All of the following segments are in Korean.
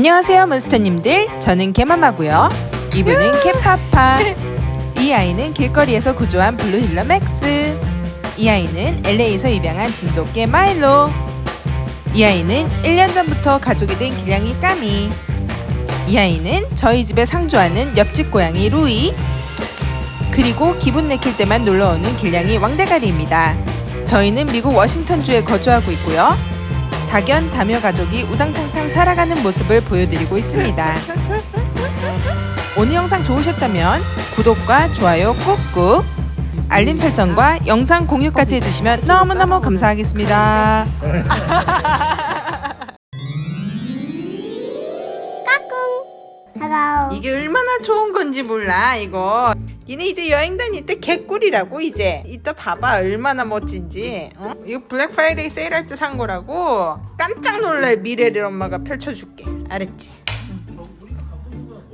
안녕하세요 몬스터님들. 저는 개마마고요. 이분은 개파파. 이 아이는 길거리에서 구조한 블루힐러 맥스. 이 아이는 LA에서 입양한 진돗개 마일로. 이 아이는 1년 전부터 가족이 된 길냥이 까미. 이 아이는 저희 집에 상주하는 옆집 고양이 루이. 그리고 기분 내킬 때만 놀러오는 길냥이 왕대가리입니다. 저희는 미국 워싱턴주에 거주하고 있고요 다견 다묘 가족이 우당탕탕 살아가는 모습을 보여드리고 있습니다. 오늘 영상 좋으셨다면 구독과 좋아요 꾹꾹 알림 설정과 영상 공유까지 해주시면 너무너무 감사하겠습니다. 이게 얼마나 좋은 건지 몰라 이거. 니네 이제 여행 다닐 때 개꿀이라고 이제. 이따 봐봐 얼마나 멋진지. 어? 이거 블랙 프라이데이 세일할 때 산 거라고. 깜짝 놀랄 미래를 엄마가 펼쳐줄게. 알았지?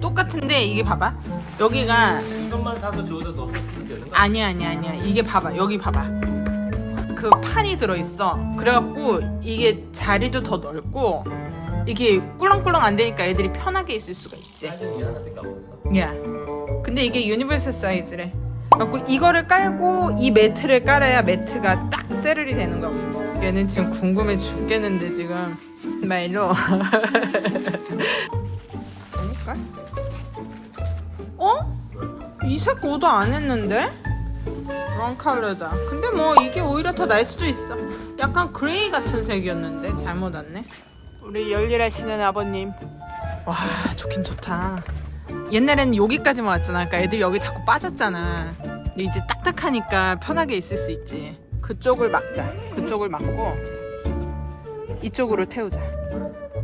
똑같은데 이게 봐봐. 여기가 이것만 사서 저기다 되는 거 아니야 아니야 아니야 이게 봐봐 여기 봐봐 그 판이 들어있어 그래갖고 이게 자리도 더 넓고 이게 꿀렁꿀렁 안 되니까 애들이 편하게 있을 수가 있지 야 근데 이게 유니버설 사이즈래 그래갖고 이거를 깔고 이 매트를 깔아야 매트가 딱 세르리 되는 거고 얘는 지금 궁금해 죽겠는데 지금 말로 아닐까? 어? 이색 오더 안 했는데? 런 컬러다. 근데 뭐 이게 오히려 더 날 수도 있어. 약간 그레이 같은 색이었는데 잘못 왔네. 우리 열일하시는 아버님. 와 좋긴 좋다. 옛날에는 여기까지만 왔잖아. 그러니까 애들이 여기 자꾸 빠졌잖아. 근데 이제 딱딱하니까 편하게 있을 수 있지. 그쪽을 막자. 그쪽을 막고 이쪽으로 태우자.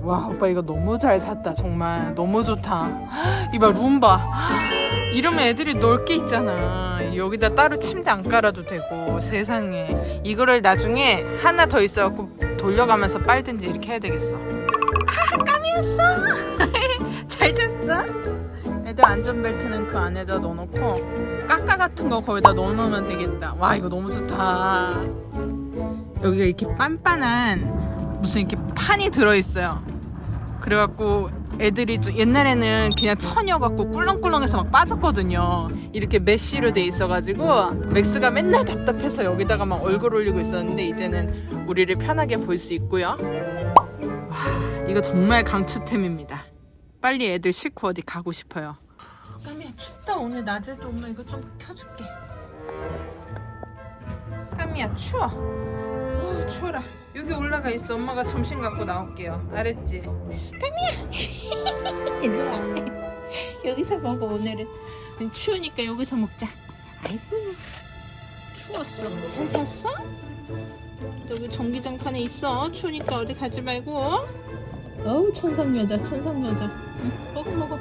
와 오빠 이거 너무 잘 샀다 정말 너무 좋다. 이봐 룸바. 이러면 애들이 놀게 있잖아. 여기다 따로 침대 안 깔아도 되고 세상에 이거를 나중에 하나 더 있어갖고 돌려가면서 빨든지 이렇게 해야 되겠어. 하 까미였어. 잘 잤어. 애들 안전벨트는 그 안에다 넣어놓고 까까 같은 거 거기다 넣어놓으면 되겠다. 와 이거 너무 좋다. 여기가 이렇게 빤빤한 무슨 이렇게 판이 들어있어요. 그래갖고 애들이 좀 옛날에는 그냥 천여갖고 꿀렁꿀렁해서 막 빠졌거든요. 이렇게 메쉬로 돼 있어가지고 맥스가 맨날 답답해서 여기다가 막 얼굴 올리고 있었는데 이제는 우리를 편하게 볼 수 있고요. 와 이거 정말 강추템입니다. 빨리 애들 싣고 어디 가고 싶어요. 까미야 춥다 오늘 낮에도 엄마 이거 좀 켜줄게. 까미야 추워. 어, 추워라. 여기 올라가 있어. 엄마가 점심 갖고 나올게요. 알았지? 좋아. 여기서 먹어 오늘은. 추우니까 여기서 먹자. 아이고 추웠어. 잘 잤어? 여기 전기장판에 있어. 추우니까 어디 가지 말고. 어우 천상 여자, 천상 여자. 응, 먹어 먹어.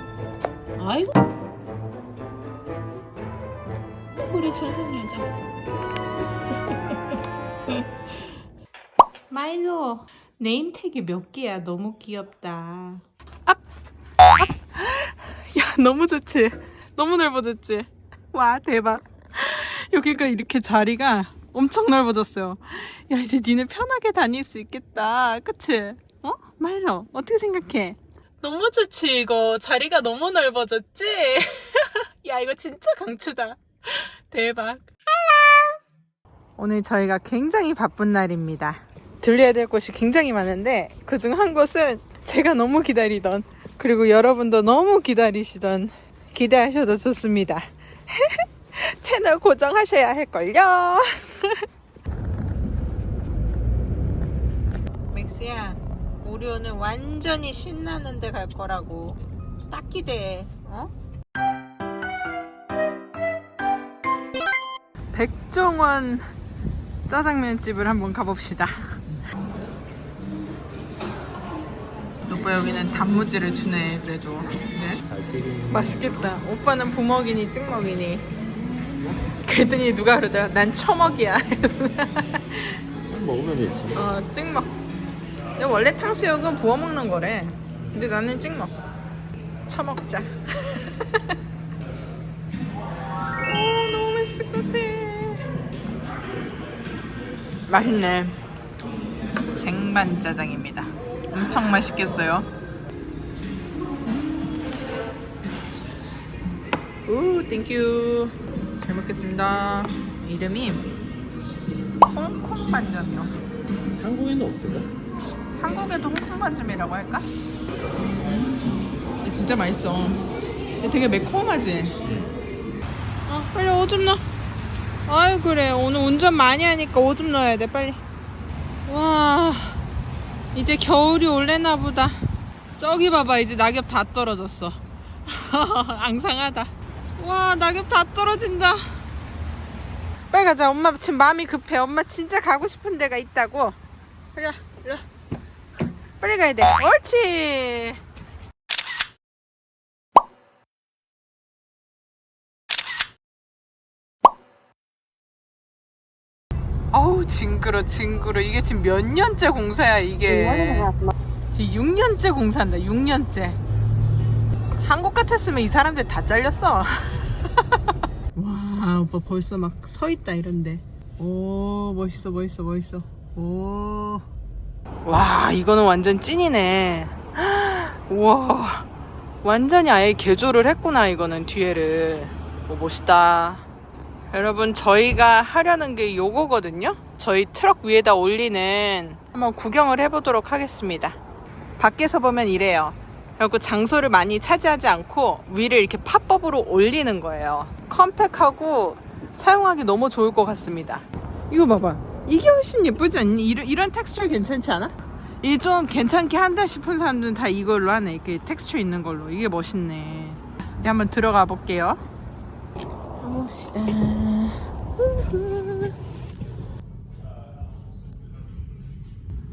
아이고. 우리 천상 여자. 마일로 네임택이 몇 개야? 너무 귀엽다. 야 너무 좋지? 너무 넓어졌지? 와 대박 여기가 이렇게 자리가 엄청 넓어졌어요 야 이제 니네 편하게 다닐 수 있겠다 그치? 어? 마일러 어떻게 생각해? 너무 좋지 이거 자리가 너무 넓어졌지? 야 이거 진짜 강추다 대박 오늘 저희가 굉장히 바쁜 날입니다 들려야 될 곳이 굉장히 많은데 그 중 한 곳은 제가 너무 기다리던 그리고 여러분도 너무 기다리시던 기대하셔도 좋습니다. 채널 고정하셔야 할걸요. 맥스야, 우리 오늘 완전히 신나는 데 갈 거라고. 딱 기대해. 어? 백종원 짜장면 집을 한번 가봅시다. 오빠 여기는 단무지를 주네 그래도. 네? 맛있겠다. 오빠는 부먹이니 찍먹이니. 그랬더니 누가 그러더라. 난 처먹이야. 먹으면 되지 어, 찍먹. 근데 원래 탕수육은 부어 먹는 거래. 근데 나는 찍먹. 처먹자. 오, 너무 맛있을 것 같아. 맛있네. 쟁반 짜장입니다. 엄청 맛있겠어요. 오, 땡큐. 잘 먹겠습니다. 이름이 홍콩 반점이요. 한국에는 없어요? 한국에도 홍콩 반점이라고 할까? 음, 진짜 맛있어. 되게 매콤하지? 아, 빨리 오줌 넣어. 아유, 그래. 오늘 운전 많이 하니까 오줌 넣어야 돼, 빨리. 와. 이제 겨울이 올래나 보다. 저기 봐봐, 이제 낙엽 다 떨어졌어. 앙상하다. 와, 낙엽 다 떨어진다. 빨리 가자. 엄마 지금 마음이 급해. 엄마 진짜 가고 싶은 데가 있다고. 빨리 와. 빨리 가야 돼. 옳지. 징그러 징그러. 이게 지금 몇 년째 공사야 이게? 지금 6년째 공사한다 6년째. 한국 같았으면 이 사람들 다 잘렸어. 와 오빠 벌써 막 서 있다 이런데. 오 멋있어 멋있어 멋있어. 오와 이거는 완전 찐이네. 우와. 완전히 아예 개조를 했구나 이거는 뒤에를. 오 멋있다. 여러분 저희가 하려는 게 요거거든요 저희 트럭 위에다 올리는 한번 구경을 해보도록 하겠습니다. 밖에서 보면 이래요. 그리고 장소를 많이 차지하지 않고 위를 이렇게 팝업으로 올리는 거예요. 컴팩하고 사용하기 너무 좋을 것 같습니다. 이거 봐봐. 이게 훨씬 예쁘지 않니? 이런, 이런 텍스처 괜찮지 않아? 이게 좀 괜찮게 한다 싶은 사람들은 다 이걸로 하네. 이렇게 텍스처 있는 걸로. 이게 멋있네. 이제 한번 들어가 볼게요. 봅시다.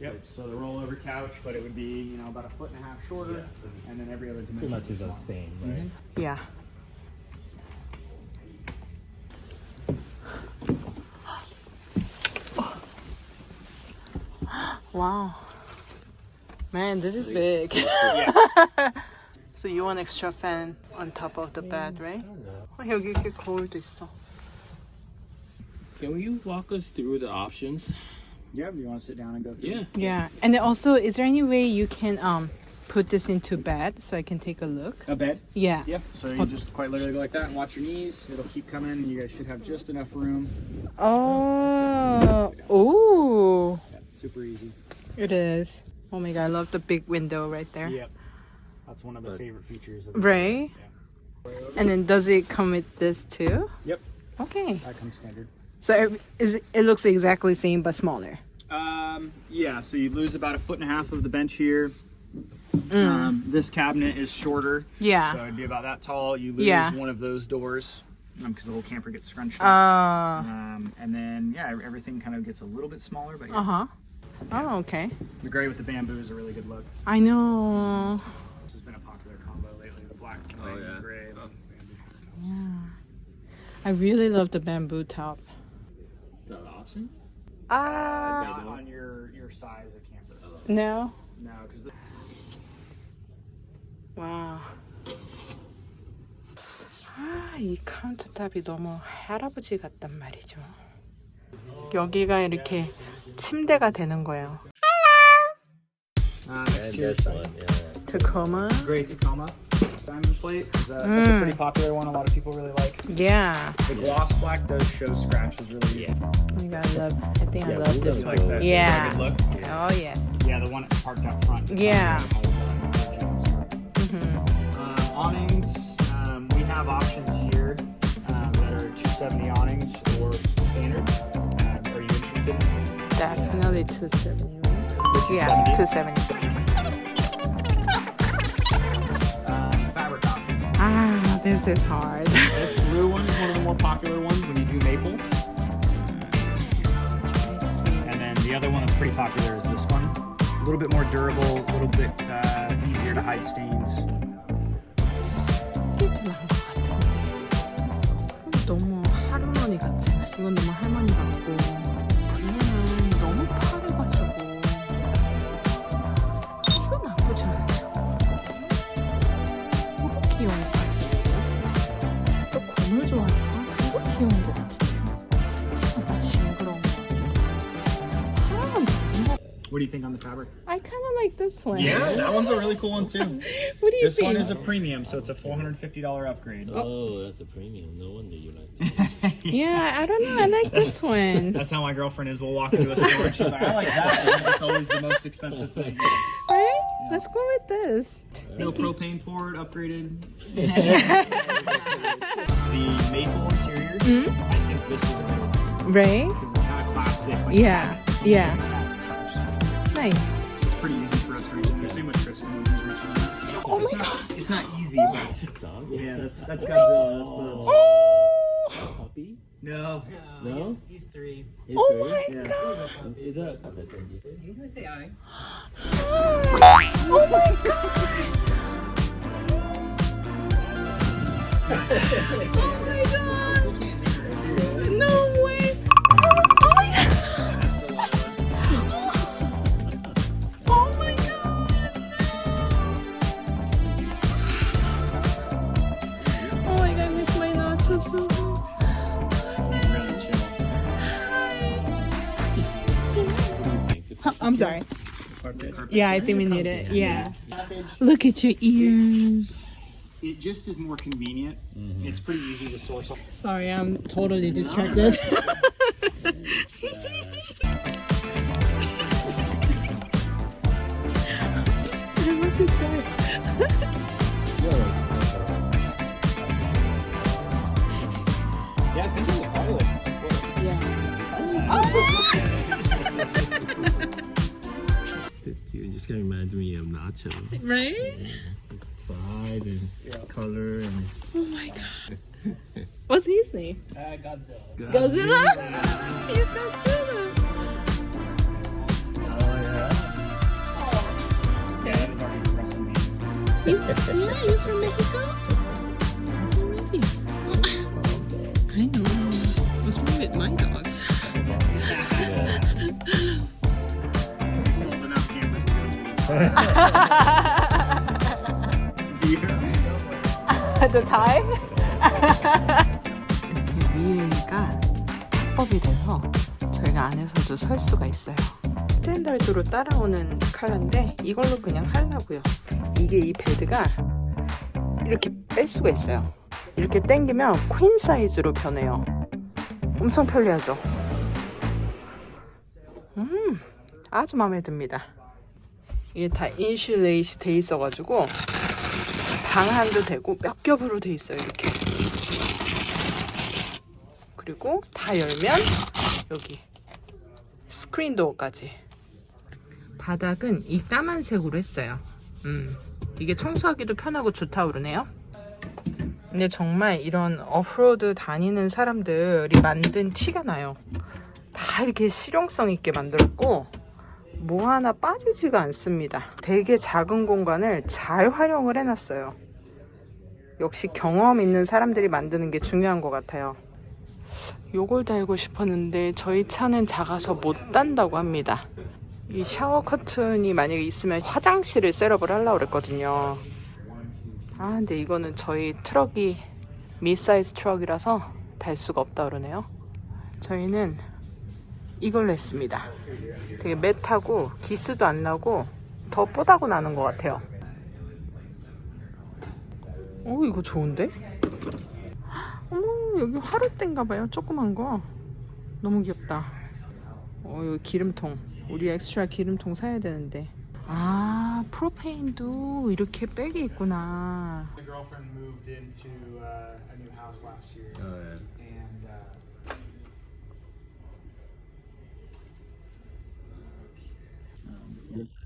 Yep. So the rollover couch, but it would be you know about a foot and a half shorter, and then every other dimension. much is the smaller. same, right? Yeah. Wow. Man, this is big. so you want extra fan on top of the bed, right? 어, 여기 이렇게 거울도 있어. Can you walk us through the options? Yeah. Do you want to sit down and go through? Yeah. Yeah, and then also, is there any way you can um put this into bed so I can take a look? A bed. Yeah. Yep. So you just quite literally go like that and watch your knees. It'll keep coming. You guys should have just enough room. Oh, oh, Yeah, super easy. it is. Oh my god, I love the big window right there. Yep. That's one of the favorite features of this. Right. And then does it come with this too? Yep. Okay. That comes standard. So it, is it, it looks exactly the same but smaller. Um, yeah, so you lose about a foot and a half of the bench here. Um, this cabinet is shorter, Yeah. so it'd be about that tall. You lose Yeah. one of those doors because the whole camper gets scrunched. up. Uh. Um, and then yeah, everything kind of gets a little bit smaller, but yeah, Uh huh. Oh, okay. the gray with the bamboo is a really good look. I know. This has been a popular combo lately: the black and white yeah. and gray. I really love the bamboo top. Ah. Not on your your size of camper. No. No, because 와. 아, 이 카운터탑이 너무 할아버지 같단 말이죠. 여기가 이렇게 침대가 되는 거예요. uh, next to your side. Tacoma. Gray Tacoma diamond plate is a, that's a pretty popular one. A lot of people really like. Yeah. The gloss black does show scratches really easy. Oh my god, I love. I think I love this Like one. that Yeah. good look. Oh yeah. Yeah, the one parked out front. Yeah. Uh, awnings, um, we have options here um, that are 270 awnings or standard. Um, are you interested? Definitely 270. The Yeah, 270? 270. This is hard. This blue one is one of the more popular ones when you do maple. And then the other one that's pretty popular is this one. A little bit more durable, a little bit uh, easier to hide stains. You think on the fabric? I kind of like this one. Yeah, that one's a really cool one too. What do you think? This think? one is a premium, so it's a $450 upgrade. Oh, that's a premium. No wonder you like it. yeah, I don't know. I like this one. That's how my girlfriend is. We'll walk into a store and she's like, I like that. And it's always the most expensive thing. right? Let's go with this. No propane port, upgraded. the maple interior, mm-hmm. I think this is a really nice Right? because it's kind of classic. Like, Yeah, yeah. Nice. It's pretty easy for us to reach. The same with Tristan when he's reaching that. Oh it's my not, god. It's not easy, oh. but yeah, that's that's oh. Godzilla. That's Bubs. Oh, Puppy? No. No? He's three. He's oh three? my Yeah. god. Is that a pet friendly? He's gonna say I. Oh my god. Oh my god. I'm sorry. Carpet, carpet. Yeah, I think we need it. Yeah. Look at your ears. It just is more convenient. Mm-hmm. It's pretty easy to source. Sorry, I'm totally distracted. You just gonna remind me of Nacho. Right? Size and color and Oh my god. What's his name? Uh, Godzilla. Godzilla? He's Godzilla. Yeah, that was already Russell Yeah, you're from Mexico? Really? I know. What's wrong with my dogs? the tie? 이렇게 위에가 합법이 돼서 저희가 안에서도 설 수가 있어요. 스탠다드로 따라오는 컬러인데 이걸로 그냥 하려고요. 이게 이 베드가 이렇게 뺄 수가 있어요. 이렇게 당기면 퀸 사이즈로 변해요. 엄청 편리하죠? 음, 아주 마음에 듭니다. 이게 다 인슐레이시 돼 있어가지고 방한도 되고 몇 겹으로 돼 있어요 이렇게. 그리고 다 열면 여기 스크린 도어까지. 바닥은 이 까만색으로 했어요. 음 이게 청소하기도 편하고 좋다고 그러네요. 근데 정말 이런 오프로드 다니는 사람들이 만든 티가 나요. 다 이렇게 실용성 있게 만들었고 뭐 하나 빠지지가 않습니다. 되게 작은 공간을 잘 활용을 해놨어요. 역시 경험 있는 사람들이 만드는 게 중요한 것 같아요. 요걸 달고 싶었는데 저희 차는 작아서 못 단다고 합니다. 이 샤워 커튼이 만약에 있으면 화장실을 셋업을 하려고 그랬거든요. 아, 근데 이거는 저희 트럭이 미사이즈 트럭이라서 달 수가 없다 그러네요. 저희는 이걸로 했습니다. 되게 매트하고 기스도 안 나고 더 뽀다고 나는 것 같아요. 오 이거 좋은데? 어머 여기 화로대인가 봐요. 조그만 거. 너무 귀엽다. 어 여기 기름통. 우리 엑스트라 기름통 사야 되는데. 아 프로페인도 이렇게 백이 있구나.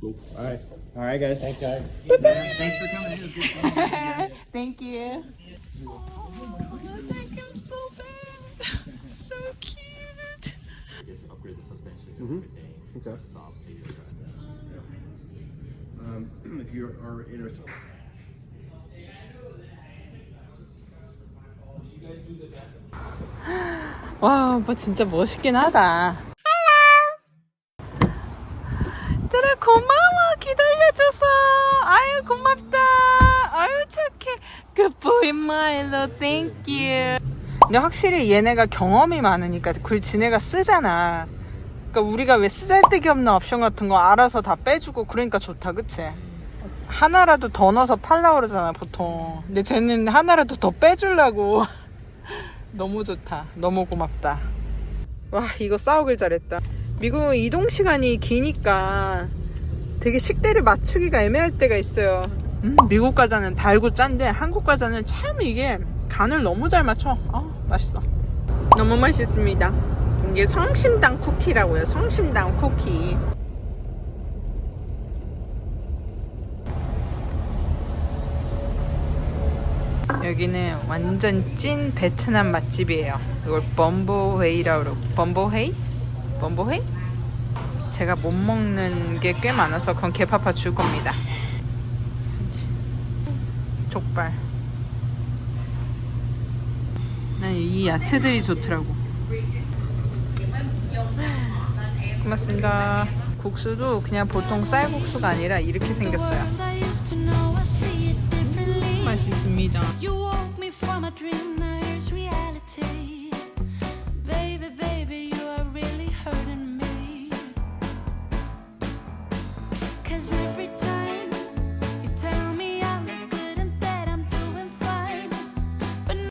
Cool. all right, all right, guys. Thanks guys. Thanks for coming in. It was good seeing you again. Thank you. Oh, thank you so bad. So cute. Just upgrade the suspension and everything. Okay. Soft Um, if you are interested. 와, 오빠 진짜 멋있긴 하다. 고맙다. 아유 착해. Good boy, Milo. Thank you. 근데 확실히 얘네가 경험이 많으니까 그 지네가 쓰잖아. 그러니까 우리가 왜 쓰잘데기 없는 옵션 같은 거 알아서 다 빼주고 그러니까 좋다, 그치? 하나라도 더 넣어서 팔라 그러잖아, 보통. 근데 쟤는 하나라도 더 빼주려고. 너무 좋다. 너무 고맙다. 와, 이거 싸우길 잘했다. 미국은 이동 시간이 기니까 되게 식대를 맞추기가 애매할 때가 있어요. 음, 미국 과자는 달고 짠데 한국 과자는 참 이게 간을 너무 잘 맞춰. 아, 맛있어. 너무 맛있습니다. 이게 성심당 쿠키라고요. 성심당 쿠키. 여기는 완전 찐 베트남 맛집이에요. 이걸 범보웨이라고 그러고 범보헤이? 범보헤이? 제가 못 먹는 게 꽤 많아서 그건 개파파 줄 겁니다. 족발. 난 이 야채들이 좋더라고. 고맙습니다. 국수도 그냥 보통 쌀국수가 아니라 이렇게 생겼어요. 맛있습니다.